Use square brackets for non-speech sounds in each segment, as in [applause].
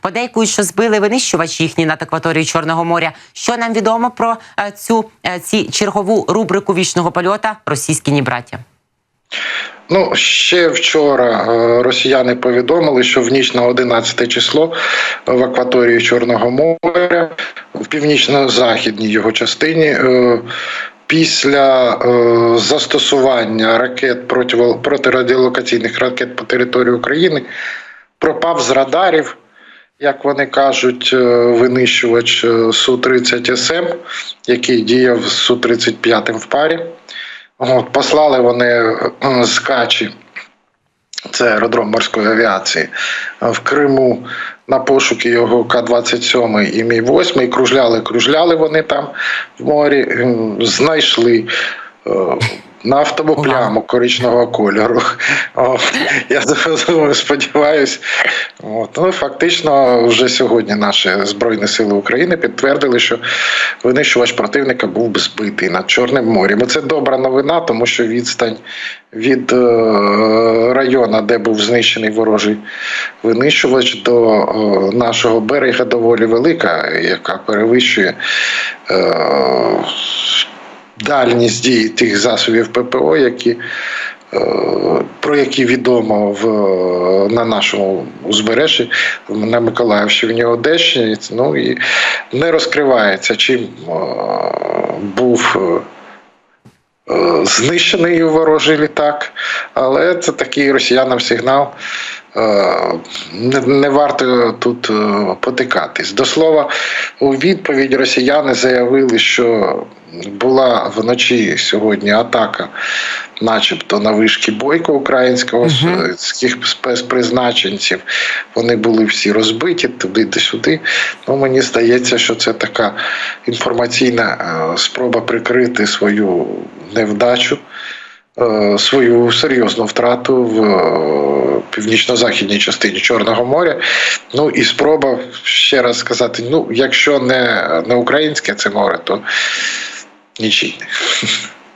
Подейкують, що збили винищувач їхній над акваторією Чорного моря. Що нам відомо про е, цю е, ці чергову рубрику вічного польота російські ні браття? Ну, ще вчора е, росіяни повідомили, що в ніч на 11 число в акваторії Чорного моря, в північно-західній його частині, після застосування ракет проти, протирадіолокаційних ракет по території України пропав з радарів. Як вони кажуть, е, винищувач е, Су-30СМ, який діяв з Су-35 в парі. От, послали вони е, з Качі, це аеродром морської авіації, е, в Криму на пошуки його К-27 і Мі-8. Кружляли, кружляли вони там в морі, е, знайшли. Е, Нафтову пляму коричневого кольору. О, я сподіваюся. От. Ну, фактично, вже сьогодні наші Збройні Сили України підтвердили, що винищувач противника був би збитий над Чорним морем. І це добра новина, тому що відстань від е, району, де був знищений ворожий винищувач, до е, нашого берега доволі велика, яка перевищує. Дальність дії тих засобів ППО, які, е, про які відомо в, на нашому узбережжі на Миколаївщині Одещині. Ну і не розкривається, чим е, був. е, Знищений ворожий літак, але це такий росіянам сигнал. Не, не варто тут потикатись. До слова, у відповідь росіяни заявили, що була вночі сьогодні атака, начебто на вишки бойко українського Мгм. совєтських спецпризначенців. Вони були всі розбиті туди та сюди. Ну, мені здається, що це така інформаційна е, спроба прикрити свою невдачу. е, Свою серйозну втрату в е, північно-західній частині Чорного моря. Ну і спроба ще раз сказати: ну, якщо не, не українське це море, то нічийне.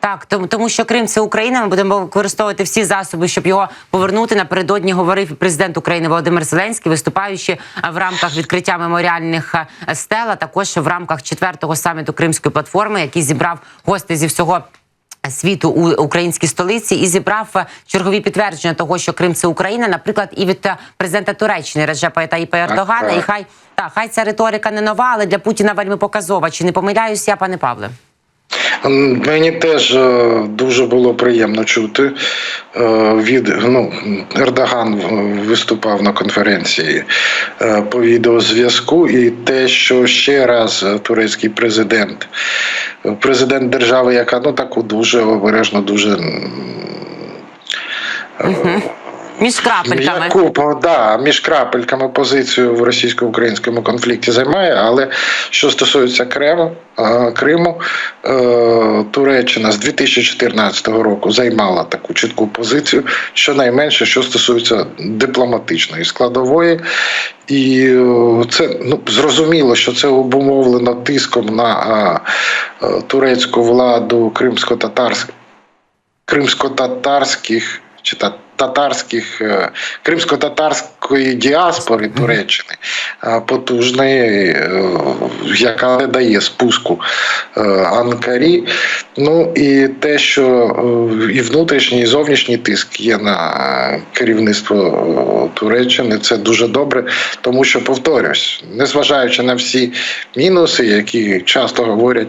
Так, тому, тому що Крим це Україна. Ми будемо використовувати всі засоби, щоб його повернути. Напередодні говорив президент України Володимир Зеленський, виступаючи в рамках відкриття меморіальних стел, а також в рамках четвертого саміту Кримської платформи, який зібрав гостей зі всього. Світу у українській столиці і зібрав чергові підтвердження того, що Крим це Україна, наприклад, і від президента Туреччини Реджепа Таїпа Ердогана. І хай та хай ця риторика не нова, але для Путіна вельми показова. Чи не помиляюсь я, пане Павле? Мені теж е, дуже було приємно чути е, від ну, Ердоган е, виступав на конференції по відеозв'язку, і те, що ще раз турецький президент, президент держави, яка ну таку дуже обережно, дуже м, е, Між крапельками. Яку, да, між крапельками позицію в російсько-українському конфлікті займає, але що стосується Криму, е, Криму, е, Туреччина з 2014 року займала таку чітку позицію, щонайменше, що стосується дипломатичної складової. І е, це ну, зрозуміло, що це обумовлено тиском на турецьку владу кримсько-татарськ кримсько-татарських чи та татарських е, кримсько-татарської діаспори Туреччини е, потужної, е, яка не дає спуску Анкарі. Ну і те, що і внутрішній, і зовнішній тиск є на керівництво Туреччини, це дуже добре, тому що повторюсь, незважаючи на всі мінуси, які часто говорять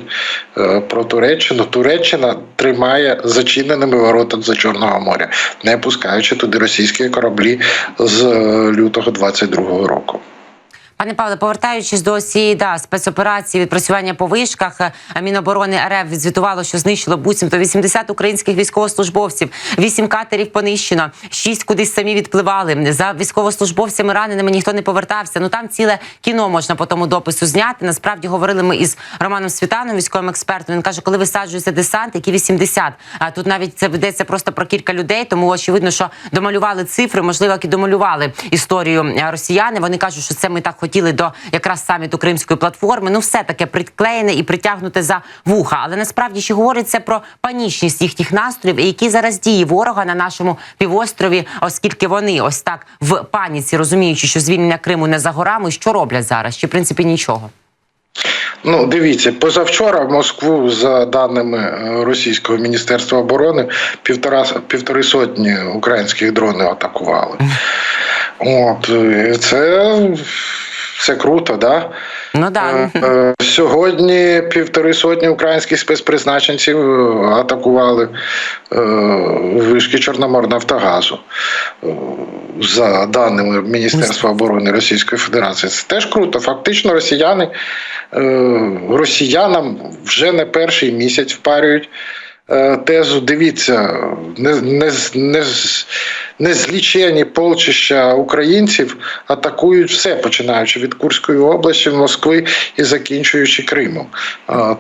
про Туреччину, Туреччина тримає зачиненими ворота за Чорного моря, не пускаючи туди російські кораблі з е, лютого 22-го року. Пане Павле, повертаючись до цієї да, спецоперації відпрацювання по вишках, е, Міноборони РФ відзвітувало, що знищило буцімто 80 українських військовослужбовців, 8 катерів понищено, 6 кудись самі відпливали. За військовослужбовцями раненими ніхто не повертався. Ну там ціле кіно можна по тому допису зняти. Насправді говорили ми із Романом Світаном, військовим експертом. Він каже, коли висаджується десант, які 80. А тут навіть це ведеться просто про кілька людей, тому очевидно, що домалювали цифри, можливо, і домалювали історію е, росіяни. Вони кажуть, що це ми так хотіли. Хотіли до якраз саміту Кримської платформи. Ну, все таке приклеєне і притягнуте за вуха. Але насправді ще говориться про панічність їхніх настроїв, і які зараз дії ворога на нашому півострові, оскільки вони ось так в паніці, розуміючи, що звільнення Криму не за горами, що роблять зараз? Чи в принципі нічого? Ну, дивіться, позавчора в Москву, за даними е, російського міністерства оборони, півтора півтори сотні українських дронів атакували. От це все круто, да? Ну да. Е, е, Сьогодні півтори сотні українських спецпризначенців е, атакували вишки Чорноморнафтогазу. За даними Міністерства оборони Російської Федерації, це теж круто. Фактично, росіяни росіянам вже не перший місяць впарюють. Е, Тезу, дивіться, не, не, не, незлічені полчища українців атакують все, починаючи від Курської області, Москви і закінчуючи Кримом.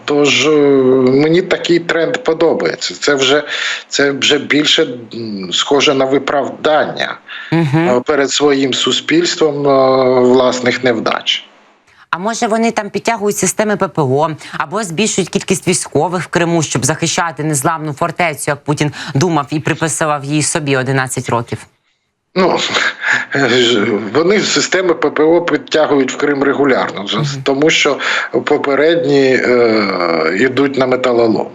Тож е, мені такий тренд подобається. Це вже це вже більше схоже на виправдання Угу. е, перед своїм суспільством е, власних невдач. А може вони там підтягують системи ППО або збільшують кількість військових в Криму, щоб захищати незламну фортецю, як Путін думав і приписував її собі 11 років. Ну вони системи ППО підтягують в Крим регулярно, тому що попередні е, йдуть на металолом.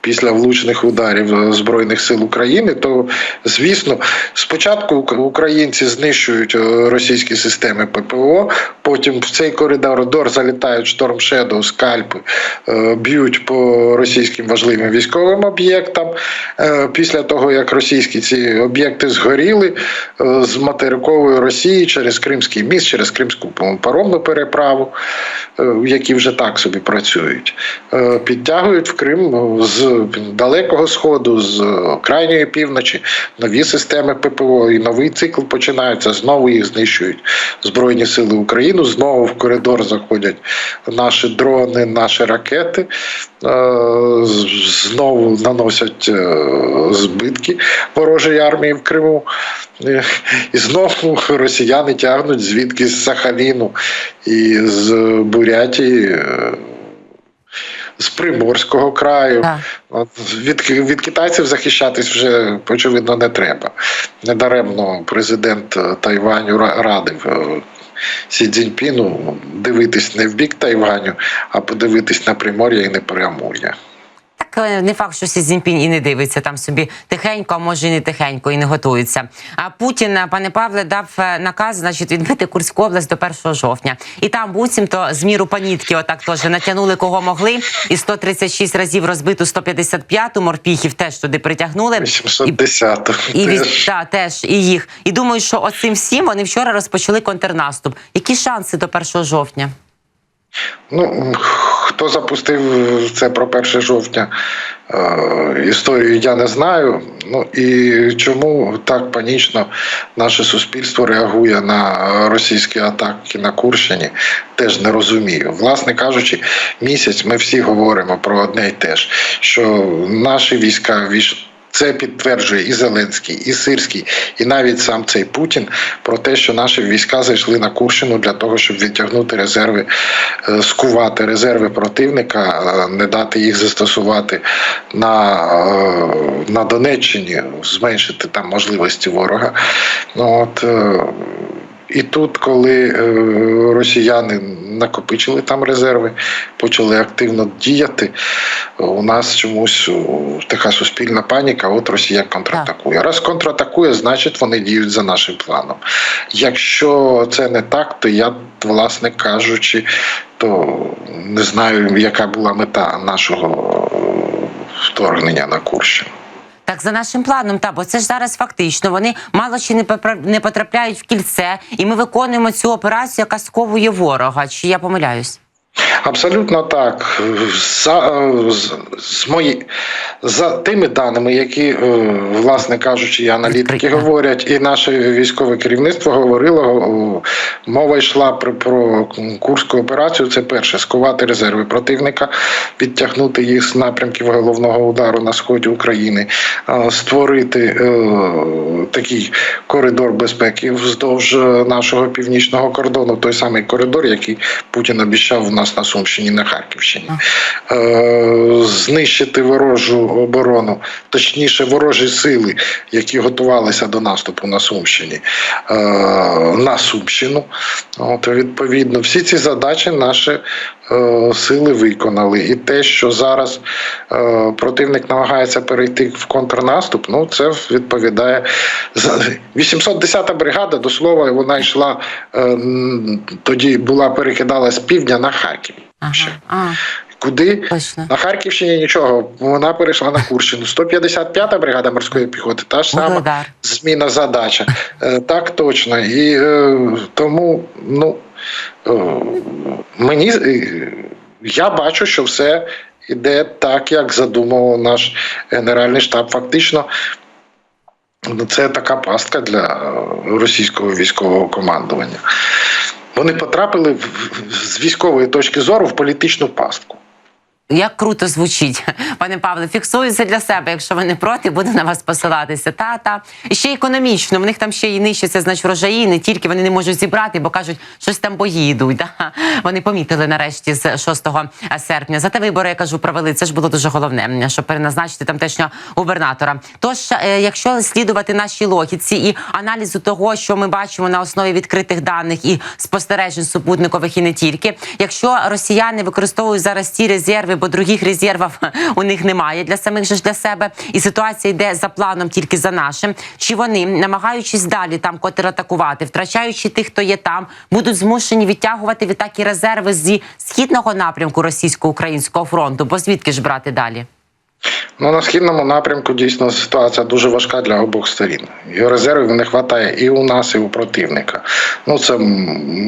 Після влучних ударів е, Збройних сил України, то звісно, спочатку українці знищують е, російські системи ППО, потім в цей коридор залітають Storm Shadow, скальпи, е, б'ють по російським важливим військовим об'єктам. Е, Після того, як російські ці об'єкти згоріли е, з материкової Росії через Кримський міст, через Кримську паромну переправу, які вже так собі працюють, підтягують в Крим з далекого сходу, з крайньої півночі нові системи ППО, і новий цикл починається. Знову їх знищують Збройні Сили України. Знову в коридор заходять наші дрони, наші ракети. е, Знову наносять е, збитки ворожої армії в Криму. І знову росіяни тягнуть звідки з Сахаліну і з Бурятії. е, З Приморського краю. От від, від китайців захищатись вже очевидно не треба. Недаремно президент Тайваню радив Сі Цзіньпіну дивитись не в бік Тайваню, а подивитись на Примор'я і на Преамур'я. Е, не факт, що Сі Цзіньпінь і не дивиться там собі тихенько, а може і не тихенько, і не готується. А Путін, е, пане Павле, дав е, наказ, значить, відбити Курську область до 1 жовтня. І там буцімто з міру панітки, отак теж натягнули кого могли. І 136 разів розбиту 155-ту морпіхів теж туди притягнули. І 810 І теж. та, теж і їх. І думаю, що оцим всім вони вчора розпочали контрнаступ. Які шанси до 1 жовтня? Ну, хто запустив це про 1 жовтня е, історію, я не знаю. Ну і чому так панічно наше суспільство реагує на російські атаки на Курщині, теж не розумію. Власне кажучи, місяць ми всі говоримо про одне й те ж, що наші війська війш. Це підтверджує і Зеленський, і Сирський, і навіть сам цей Путін про те, що наші війська зайшли на Курщину для того, щоб відтягнути резерви, е, скувати резерви противника, е, не дати їх застосувати на, е, на Донеччині, зменшити там можливості ворога. Ну, от, і тут, коли е, росіяни накопичили там резерви, почали активно діяти, у нас чомусь така суспільна паніка. От Росія контратакує. Раз контратакує, значить вони діють за нашим планом. Якщо це не так, то я, власне кажучи, то не знаю, яка була мета нашого вторгнення на Курщину. Так, за нашим планом, та бо це ж зараз фактично. Вони мало чи не потрапляють в кільце, і ми виконуємо цю операцію, яка сковує ворога. Чи я помиляюсь? Абсолютно так. За, з, з мої, за тими даними, які, е, власне кажучи, і аналітики говорять, і наше військове керівництво говорило, мова йшла про, про Курську операцію. Це перше скувати резерви противника, підтягнути їх з напрямків головного удару на сході України, е, створити е, такий коридор безпеки вздовж е, нашого північного кордону, той самий коридор, який Путін обіцяв у нас на Сумщині, на Харківщині, е, знищити ворожу оборону, точніше, ворожі сили, які готувалися до наступу на Сумщині, е, на Сумщину. От, відповідно, всі ці задачі наші сили виконали. І те, що зараз е, противник намагається перейти в контрнаступ, ну це відповідає за 810-та бригада, до слова, вона йшла е, тоді була перекидала з півдня на Харків. Ага. Куди? точно. На Харківщині нічого. Вона перейшла на Курщину. 155-та бригада морської піхоти, та ж сама Вугледар. зміна задача. Е, Так точно. І е, тому, ну е, мені е, я бачу, що все йде так, як задумав наш генеральний штаб. Фактично. ну, Це така пастка для е, російського військового командування. Вони потрапили в- з військової точки зору в політичну пастку. Як круто звучить, [laughs] пане Павле, фіксую це для себе. Якщо ви не проти, буду на вас посилатися. Та та ще економічно. В них там ще і нищиться значить, врожаї. Не тільки вони не можуть зібрати, бо кажуть, щось там бої йдуть. [laughs] Да? Вони помітили нарешті з 6 серпня. Зате вибори я кажу провели. Це ж було дуже головне, щоб переназначити тамтешнього губернатора. Тож, е, якщо слідувати нашій логіці і аналізу того, що ми бачимо на основі відкритих даних і спостережень супутникових, і не тільки, якщо росіяни використовують зараз ті резерви, бо других резервів у них немає для самих же ж для себе, і ситуація йде за планом тільки за нашим. Чи вони, намагаючись далі там контратакувати, втрачаючи тих, хто є там, будуть змушені відтягувати відтак і резерви зі східного напрямку російсько-українського фронту? Бо звідки ж брати далі? Ну, на східному напрямку дійсно ситуація дуже важка для обох сторін. І резервів не вистачає і у нас, і у противника. Ну, це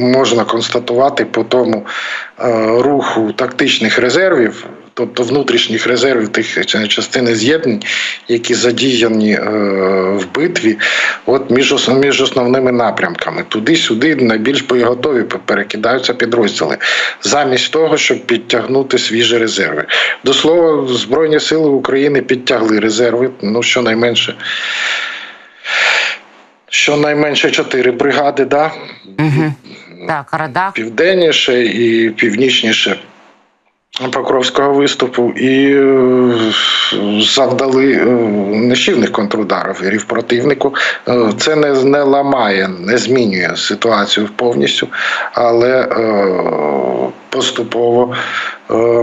можна констатувати по тому е, руху тактичних резервів, тобто внутрішніх резервів тих частини з'єднань, які задіяні е, в битві, от між, між основними напрямками. Туди-сюди найбільш боєготові перекидаються підрозділи, замість того, щоб підтягнути свіжі резерви. До слова, Збройні сили України підтягли резерви, ну щонайменше. Щонайменше чотири бригади, да? Угу. Так, Радах. південніше і північніше Покровського виступу, і е, завдали е, нищівних контрударів противнику. Е, Це не, не ламає, не змінює ситуацію повністю, але поступово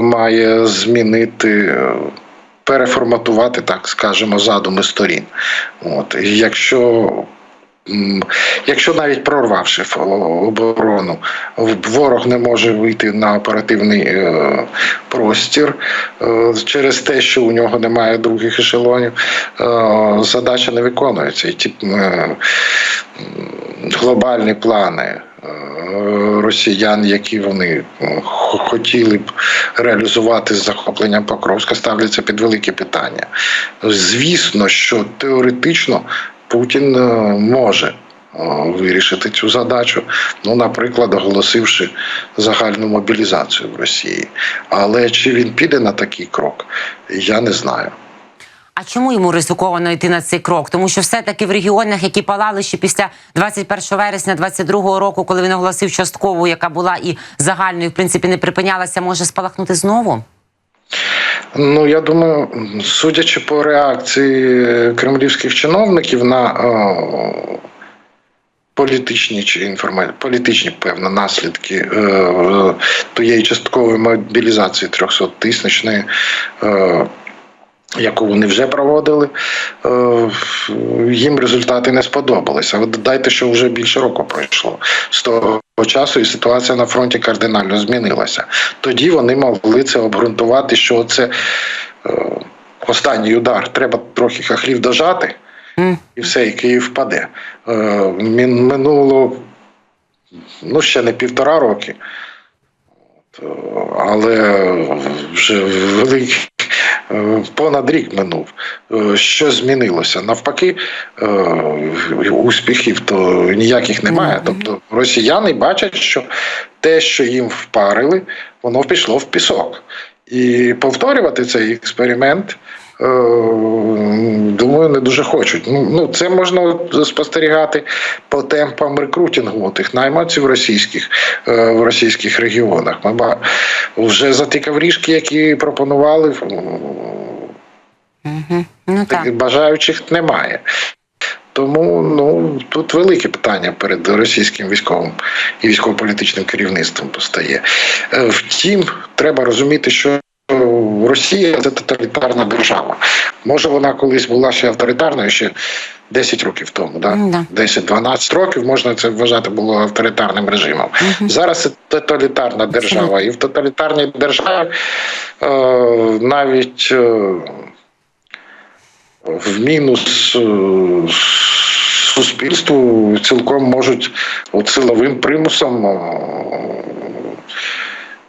має змінити. Переформатувати, так скажемо, задуми сторін. От. Якщо Якщо навіть прорвавши оборону, ворог не може вийти на оперативний е, простір е, через те, що у нього немає других ешелонів, е, задача не виконується. І ті глобальні плани росіян, які вони хотіли б реалізувати з захопленням Покровська, ставляться під велике питання. Звісно, що теоретично Путін е, може е, вирішити цю задачу, ну, наприклад, оголосивши загальну мобілізацію в Росії. Але чи він піде на такий крок, я не знаю. А чому йому ризиковано йти на цей крок? Тому що все-таки в регіонах, які палали ще після 21 вересня 22 року, коли він оголосив часткову, яка була і загальною, в принципі, не припинялася, може спалахнути знову? Ну, я думаю, судячи по реакції кремлівських чиновників на е, політичні чи інформа... політичні певно наслідки е, тієї часткової мобілізації 300 тисячної. Е, Яку вони вже проводили, е, їм результати не сподобалися. От додайте, що вже більше року пройшло з того часу, і ситуація на фронті кардинально змінилася. Тоді вони могли це обґрунтувати, що це е, останній удар. Треба трохи хахлів дожати, і все, і Київ впаде. Е, Минуло ну, ще не півтора роки. Але вже великий е, понад рік минув. Е, Що змінилося? Навпаки, е, успіхів то ніяких немає. Тобто росіяни бачать, що те, що їм впарили, воно пішло в пісок. І повторювати цей експеримент. Е, Думаю, не дуже хочуть. Ну, ну це можна спостерігати по темпам рекрутингу тих найманців російських е, в російських регіонах. Ми вже за ті каврішки, які пропонували, Угу. Ну так. бажаючих немає. Тому ну тут велике питання перед російським військовим і військово-політичним керівництвом постає. Е, Втім, треба розуміти, що Росія це тоталітарна держава. Може, вона колись була ще авторитарною ще 10 років тому, да? Ну, да. 10-12 років можна це вважати було авторитарним режимом. Зараз це тоталітарна держава, і в тоталітарній державі е, навіть е, в мінус е, суспільству цілком можуть от силовим примусом е,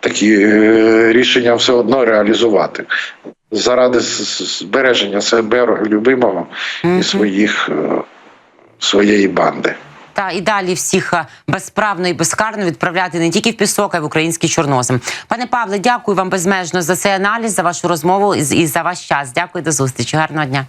такі е, рішення все одно реалізувати. Заради збереження себе любимого і своїх е, своєї банди. Та і далі всіх е, безправно і безкарно відправляти не тільки в пісок, а й в український чорнозем. Пане Павле, дякую вам безмежно за цей аналіз, за вашу розмову і за ваш час. Дякую до зустрічі. Гарного дня.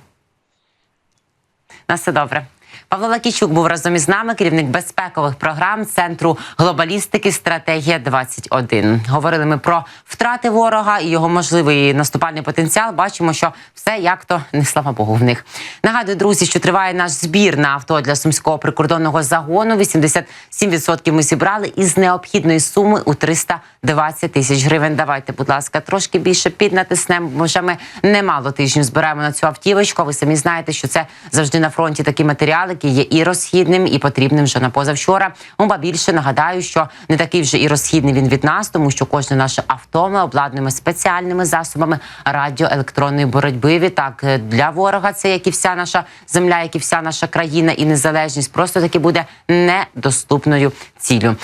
На все добре. Павло Лакійчук був разом із нами, керівник безпекових програм Центру глобалістики Стратегія 21 Говорили ми про втрати ворога і його можливий наступальний потенціал. Бачимо, що все як то не слава Богу в них. Нагадую, друзі, що триває наш збір на авто для сумського прикордонного загону. 87% ми зібрали із необхідної суми у 320 тисяч гривень. Давайте, будь ласка, трошки більше піднатиснемо. Може, ми немало тижнів збираємо на цю автівочку. Ви самі знаєте, що це завжди на фронті такі матеріали, які є і розхідним, і потрібним вже на позавчора. Ну, ба більше нагадаю, що не такий вже і розхідний він від нас, тому що кожне наше авто ми обладнуємо спеціальними засобами радіоелектронної боротьби. Відтак е, для ворога це як і вся наша земля, як і вся наша країна і незалежність, просто таки буде недоступною ціллю.